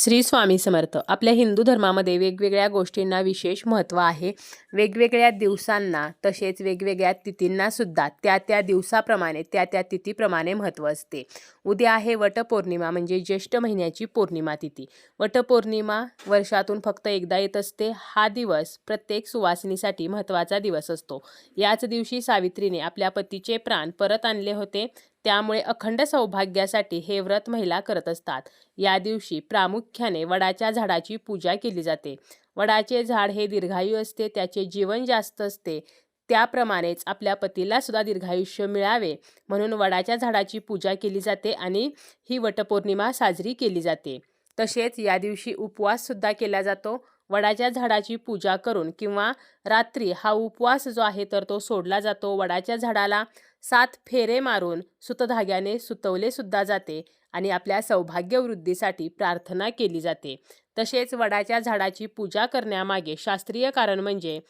श्री स्वामी समर्थ. आपल्या हिंदू धर्मामध्ये वेगवेगळ्या गोष्टींना विशेष महत्त्व आहे. वेगवेगळ्या दिवसांना तसेच वेगवेगळ्या तिथींना सुद्धा त्या त्या दिवसाप्रमाणे त्या त्या तिथीप्रमाणे महत्त्व असते. उद्या आहे वटपौर्णिमा म्हणजे ज्येष्ठ महिन्याची पौर्णिमा तिथी. वटपौर्णिमा वर्षातून फक्त एकदा येत असते. हा दिवस प्रत्येक सुवासिनीसाठी महत्त्वाचा दिवस असतो. याच दिवशी सावित्रीने आपल्या पतीचे प्राण परत आणले होते. त्यामुळे अखंड सौभाग्यासाठी हे व्रत महिला करत असतात. या दिवशी प्रामुख्याने वडाच्या झाडाची पूजा केली जाते. वडाचे झाड हे दीर्घायू असते त्याचे जीवन जास्त असते. त्याप्रमाणेच आपल्या पतीला सुद्धा दीर्घायुष्य मिळावे म्हणून वडाच्या झाडाची पूजा केली जाते आणि ही वटपौर्णिमा साजरी केली जाते. तसेच या दिवशी उपवाससुद्धा केला जातो. वडाच्या झाडाची पूजा करून किंवा रात्री हा उपवास जो आहे तर तो सोडला जातो. वडाच्या झाडाला सात फेरे मारून सुतधाग्याने सुतवले सुद्धा जाते आणि आपल्या सौभाग्यवृद्धीसाठी प्रार्थना केली जाते. तसेच वडाच्या झाडाची पूजा करण्यामागे शास्त्रीय कारण म्हणजे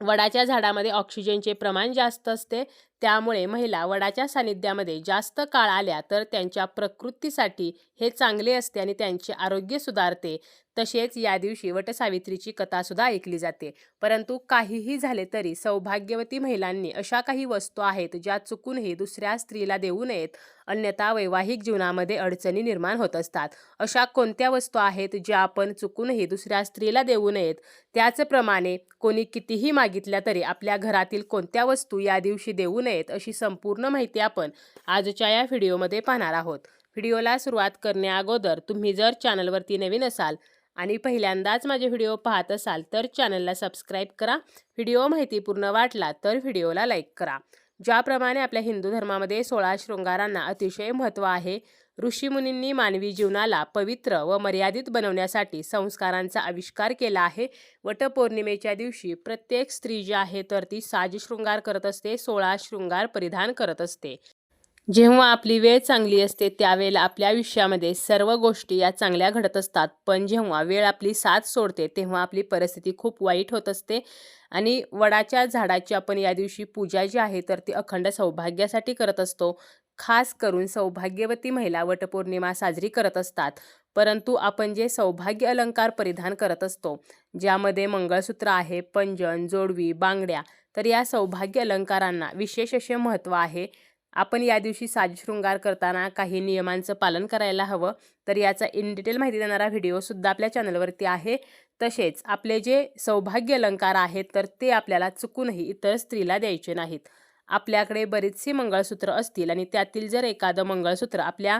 वडाच्या झाडामध्ये ऑक्सिजनचे प्रमाण जास्त असते त्यामुळे महिला वडाच्या सानिध्यामध्ये जास्त काळ आल्या तर त्यांच्या प्रकृतीसाठी हे चांगले असते आणि त्यांचे आरोग्य सुधारते. तसेच या दिवशी वटसावित्रीची कथासुद्धा ऐकली जाते. परंतु काहीही झाले तरी सौभाग्यवती महिलांनी अशा काही वस्तू आहेत ज्या चुकूनही दुसऱ्या स्त्रीला देऊ नयेत. अन्यथा वैवाहिक जीवनामध्ये अडचणी निर्माण होत असतात. अशा कोणत्या वस्तू आहेत ज्या आपण चुकूनही दुसऱ्या स्त्रीला देऊ नयेत? त्याचप्रमाणे कोणी कितीही मागितल्या तरी आपल्या घरातील कोणत्या वस्तू या दिवशी देऊ नयेत अशी संपूर्ण माहिती आपण आजच्या या व्हिडिओमध्ये पाहणार आहोत. व्हिडिओला सुरुवात करण्याअगोदर तुम्ही जर चॅनलवरती नवीन असाल आणि पहिल्यांदाच माझे व्हिडिओ पाहत असाल तर चॅनलला सबस्क्राईब करा. व्हिडिओ माहितीपूर्ण वाटला तर व्हिडिओला लाईक करा. ज्याप्रमाणे आपल्या हिंदू धर्मामध्ये सोळा शृंगारांना अतिशय महत्त्व आहे ऋषीमुनींनी मानवी जीवनाला पवित्र व मर्यादित बनवण्यासाठी संस्कारांचा आविष्कार केला आहे. वटपौर्णिमेच्या दिवशी प्रत्येक स्त्री जी आहे तर ती साज शृंगार करत असते सोळा शृंगार परिधान करत असते. जेव्हा आपली वेळ चांगली असते त्यावेळेला आपल्या आयुष्यामध्ये सर्व गोष्टी या चांगल्या घडत असतात. पण जेव्हा वेळ आपली साथ सोडते तेव्हा आपली परिस्थिती खूप वाईट होत असते. आणि वडाच्या झाडाची आपण या दिवशी पूजा जी आहे तर ती अखंड सौभाग्यासाठी करत असतो. खास करून सौभाग्यवती महिला वटपौर्णिमा साजरी करत असतात. परंतु आपण जे सौभाग्य अलंकार परिधान करत असतो ज्यामध्ये मंगळसूत्र आहे पंजन जोडवी बांगड्या तर या सौभाग्य अलंकारांना विशेष असे महत्त्व आहे. आपण या दिवशी साजशृंगार करताना काही नियमांचं पालन करायला हवं तर याचा इन डिटेल माहिती देणारा व्हिडिओसुद्धा आपल्या चॅनलवरती आहे. तसेच आपले जे सौभाग्य अलंकार आहेत तर ते आपल्याला चुकूनही इतर स्त्रीला द्यायचे नाहीत. आपल्याकडे बरीचशी मंगळसूत्र असतील आणि त्यातील जर एखादं मंगळसूत्र आपल्या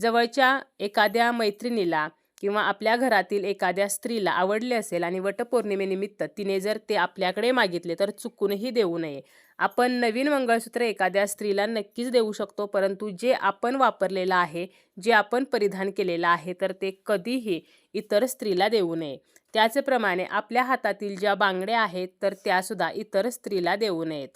जवळच्या एखाद्या मैत्रिणीला किंवा आपल्या घरातील एखाद्या स्त्रीला आवडले असेल आणि वटपौर्णिमेनिमित्त तिने जर ते आपल्याकडे मागितले तर चुकूनही देऊ नये. आपण नवीन मंगळसूत्र एखाद्या स्त्रीला नक्कीच देऊ शकतो परंतु जे आपण वापरलेलं आहे जे आपण परिधान केलेलं आहे तर ते कधीही इतर स्त्रीला देऊ नये. त्याचप्रमाणे आपल्या हातातील ज्या बांगड्या आहेत तर त्यासुद्धा इतर स्त्रीला देऊ नयेत.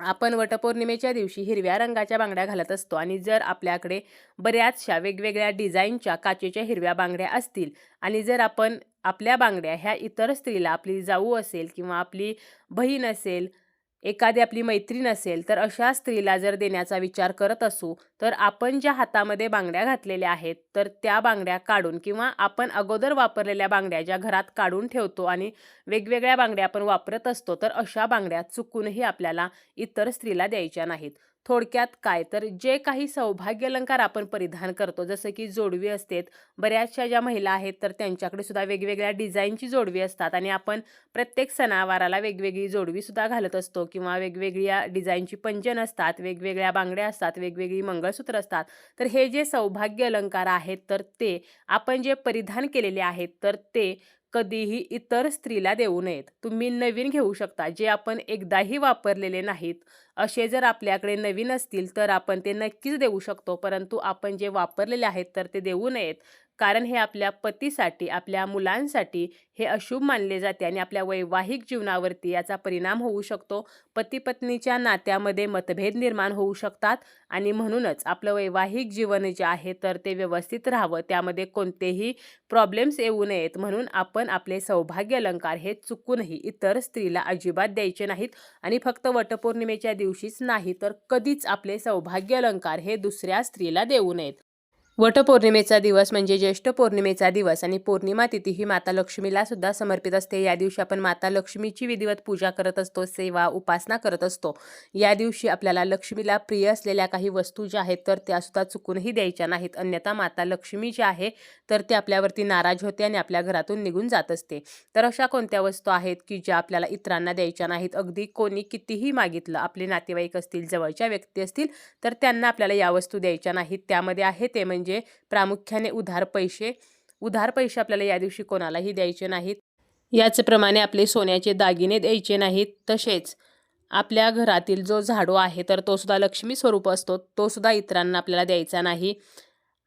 आपण वटपौर्णिमेच्या दिवशी हिरव्या रंगाच्या बांगड्या घालत असतो आणि जर आपल्याकडे बऱ्याचशा वेगवेगळ्या डिझाईनच्या काचेच्या हिरव्या बांगड्या असतील आणि जर आपण आपल्या बांगड्या ह्या इतर स्त्रीला आपली जाऊ असेल किंवा आपली बहीण असेल एखादी आपली मैत्रीण असेल तर अशा स्त्रीला जर देण्याचा विचार करत असू तर आपण ज्या हातामध्ये बांगड्या घातलेल्या आहेत तर त्या बांगड्या काढून किंवा आपण अगोदर वापरलेल्या बांगड्या ज्या घरात काढून ठेवतो आणि वेगवेगळ्या बांगड्या आपण वापरत असतो तर अशा बांगड्या चुकूनही आपल्याला इतर स्त्रीला द्यायच्या नाहीत. थोडक्यात काय? तर जे काही सौभाग्य अलंकार आपण परिधान करतो जसं की जोडवी असते बऱ्याचशा ज्या महिला आहेत तर त्यांच्याकडे सुद्धा वेगवेगळ्या डिझाईनची जोडवी असतात आणि आपण प्रत्येक सणावाराला वेगवेगळी जोडवीसुद्धा घालत असतो किंवा वेगवेगळ्या डिझाईनची पंजन असतात वेगवेगळ्या बांगड्या असतात वेगवेगळी मंगळसूत्र असतात. तर हे जे सौभाग्य अलंकार आहेत तर ते आपण जे परिधान केलेले आहेत तर ते कधीही इतर स्त्रीला देऊ नयेत. तुम्ही नवीन घेऊ शकता जे आपण एकदाही वापरलेले नाहीत. असे जर आपल्याकडे नवीन असतील तर आपण ते नक्कीच देऊ शकतो. परंतु आपण जे वापरलेले आहेत तर ते देऊ नयेत. कारण हे आपल्या पतीसाठी आपल्या मुलांसाठी हे अशुभ मानले जाते आणि आपल्या वैवाहिक जीवनावरती याचा परिणाम होऊ शकतो. पती पत्नीच्या नात्यामध्ये मतभेद निर्माण होऊ शकतात आणि म्हणूनच आपलं वैवाहिक जीवन जे आहे तर ते व्यवस्थित राहावं. त्यामध्ये कोणतेही प्रॉब्लेम्स येऊ नयेत. म्हणून आपण आपले सौभाग्य अलंकार हे चुकूनही इतर स्त्रीला अजिबात द्यायचे नाहीत आणि फक्त वटपौर्णिमेच्या दिवशीच नाही तर कधीच आपले सौभाग्य अलंकार हे दुसऱ्या स्त्रीला देऊ नयेत. वटपौर्णिमेचा दिवस म्हणजे ज्येष्ठ पौर्णिमेचा दिवस आणि पौर्णिमा तिथी ही माता लक्ष्मीला सुद्धा समर्पित असते. या दिवशी आपण माता लक्ष्मीची विधिवत पूजा करत असतो सेवा उपासना करत असतो. या दिवशी आपल्याला लक्ष्मीला प्रिय असलेल्या काही वस्तू ज्या आहेत तर त्या सुद्धा चुकूनही द्यायच्या नाहीत. अन्यथा माता लक्ष्मी जी आहे तर ती आपल्यावरती नाराज होते आणि आपल्या घरातून निघून जात असते. तर अशा कोणत्या वस्तू आहेत की ज्या आपल्याला इतरांना द्यायच्या नाहीत? अगदी कोणी कितीही मागितलं आपले नातेवाईक असतील जवळच्या व्यक्ती असतील तर त्यांना आपल्याला या वस्तू द्यायच्या नाहीत. त्यामध्ये आहे ते म्हणजे म्हणजे प्रामुख्याने उधार पैसे. उधार पैसे आपल्याला या दिवशी कोणालाही द्यायचे नाहीत. याचप्रमाणे आपले सोन्याचे दागिने द्यायचे नाहीत. तसेच आपल्या घरातील जो झाडू आहे तर तो सुद्धा लक्ष्मी स्वरूप असतो. तो सुद्धा इतरांना आपल्याला द्यायचा नाही.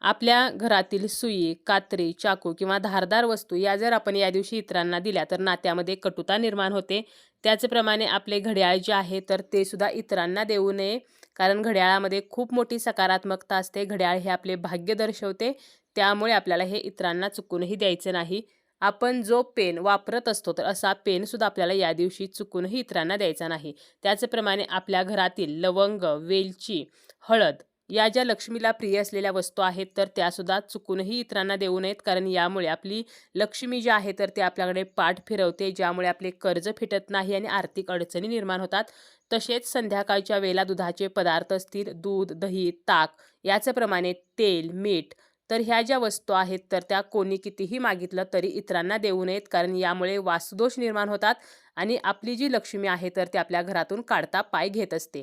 आपल्या घरातील सुई कात्री चाकू किंवा धारदार वस्तू या जर आपण या दिवशी इतरांना दिल्या तर नात्यामध्ये कटुता निर्माण होते. त्याचप्रमाणे आपले घड्याळ जे आहे तर ते सुद्धा इतरांना देऊ नये कारण घड्याळामध्ये खूप मोठी सकारात्मकता असते. घड्याळ हे आपले भाग्य दर्शवते. त्यामुळे आपल्याला हे इतरांना चुकूनही द्यायचे नाही. आपण जो पेन वापरत असतो तर असा पेनसुद्धा आपल्याला या दिवशी चुकूनही इतरांना द्यायचा नाही. त्याचप्रमाणे आपल्या घरातील लवंग वेलची हळद या ज्या लक्ष्मीला प्रिय असलेल्या वस्तू आहेत तर त्यासुद्धा चुकूनही इतरांना देऊ नयेत कारण यामुळे आपली लक्ष्मी जी आहे तर ते आपल्याकडे पाठ फिरवते ज्यामुळे आपले कर्ज फिटत नाही आणि आर्थिक अडचणी निर्माण होतात. तसेच संध्याकाळच्या वेळेला दुधाचे पदार्थ असतील दूध दही ताक याचप्रमाणे तेल मीठ तर ह्या ज्या वस्तू आहेत तर त्या कोणी कितीही मागितलं तरी इतरांना देऊ नयेत कारण यामुळे वासुदोष निर्माण होतात आणि आपली जी लक्ष्मी आहे तर ती आपल्या घरातून काढता पाय घेत असते.